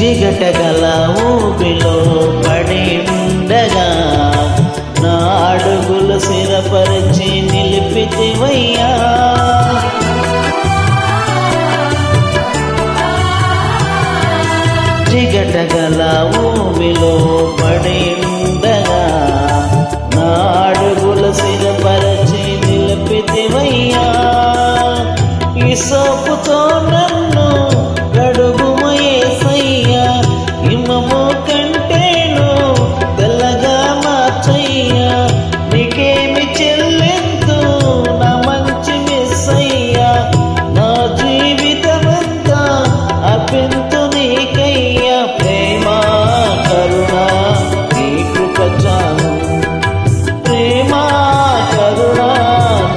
జిగటగల ఊపిలో కంటేను తెల్లగా మార్చయ్యా నీకేమి చెల్లెందు నా మంచి మిస్సయ్యా. నా జీవితమంతా అపెంతు నీకయ్యా. ప్రేమ కరుణ నీ కృప ప్రేమ కరుణ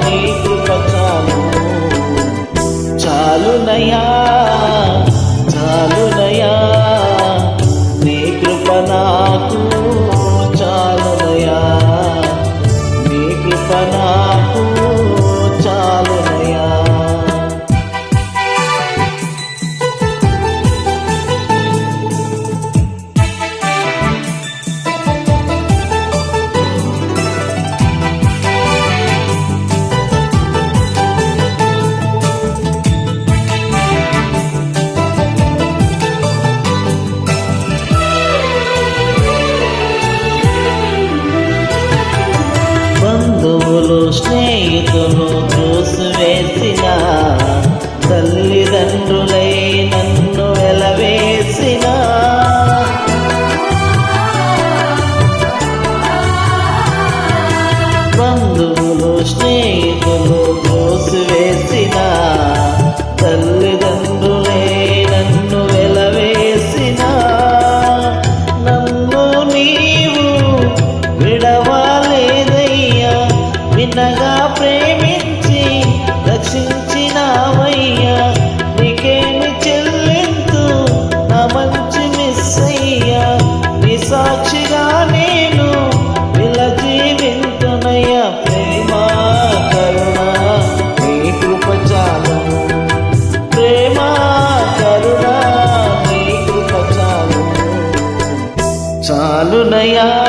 నీ కృప చాలునయా నీ కృప తల్లిదండ్రులై నన్ను ఎలవేసిన బంధువులు స్నేహితులు చూసివేసిన తల్లిదండ్రులే నన్ను వెలవేసిన. నన్ను నీవు విడవాలేదయ్యా వినగా చాలునయా